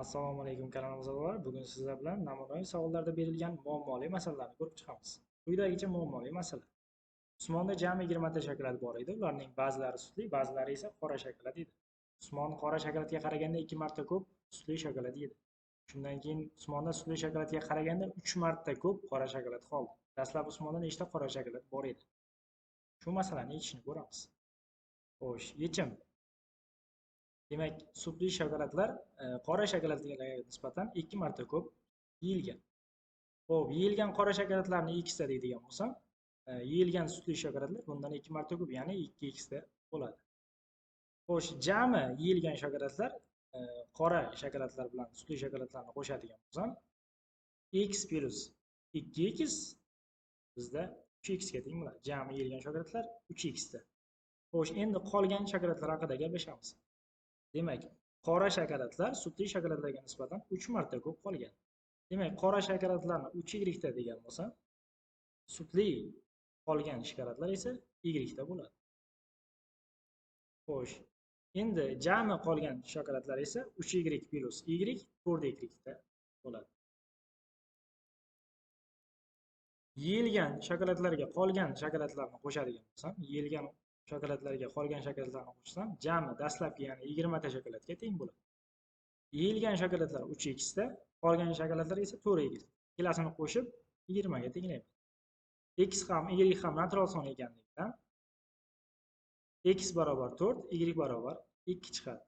Assalomu alaykum kanalim a'zolari. Bugun sizlar bilan namunaviy savollarda berilgan muammoli masalalarni ko'rib chiqamiz. Quyidagicha muammoli masala. Usmonda jami 20 ta shokolad bor edi. Ularning ba'zilari sutli, ba'zilari esa qora shokolad edi. Usmon qora shokoladga qaraganda 2 marta ko'p sutli shokolad yedi. Shundan keyin Usmonda sutli shokoladga qaraganda 3 marta ko'p qora shokolad qoldi. Dastlab Usmonda nechta qora shokolad bor edi? Shu masalani yechishni ko'ramiz. Xo'sh, yechim. Demak, sutli shokoladlar e, qora shokoladlarga nisbatan 2 marta ko'p yeyilgan. Xo'p, yeyilgan qora shokoladlarni x deydigan bo'lsam, e, yeyilgan sutli shokoladlar bundan 2 marta ko'p, ya'ni 2x bo'ladi. Xo'sh, jami yeyilgan shokoladlar e, qora shokoladlar bilan sutli shokoladlarni qo'shadigan bo'lsam, x plyus 2x bizda 3x ga teng bo'ladi. Jami yeyilgan shokoladlar 3x. Xo'sh, endi qolgan shokoladlar haqida gaplashamiz. Demak, qora shokoladlar sutli shokoladlarga nisbatan 3 marta ko'p qolgan. Demak, qora shokoladlarni 3y degan bo'lsam, sutli qolgan shokoladlar esa y bo'ladi. Xo'sh, endi jami qolgan shokoladlar esa 3y plyus y 4y bo'ladi. Yeyilgan shokoladlarga qolgan shokoladlarni qo'shadigan bo'lsam, yeyilgan shokoladlarga qolgan shokoladlarni qo'shsam jami dastlabki ya'ni yigirmata shokoladga teng bo'ladi. Yeyilgan shokoladlar uch x qolgan shokoladlar esa to'rt x ikkalasini qo'shib yigirmaga tenglayman x ham y ham natural son ekanligidan x barobar to'rt y barobar ikki chiqadi.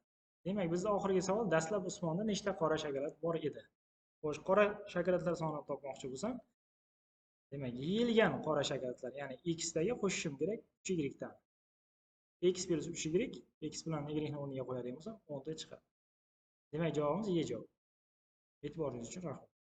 Demak bizda oxirgi savol dastlab usmonda nechta qora shokolad bor edi? Xo'sh qora shokoladlar sonini topmoqchi bo'lsam demak yeyilgan qora shokoladlar ya'ni x qo'shishim kerak uch y dan x plus 3y x bilan y ni o'rniga qo'yadigan bo'lsam 10 ta chiqadi. Demak javobimiz e javob. E'tiboringiz uchun rahmat.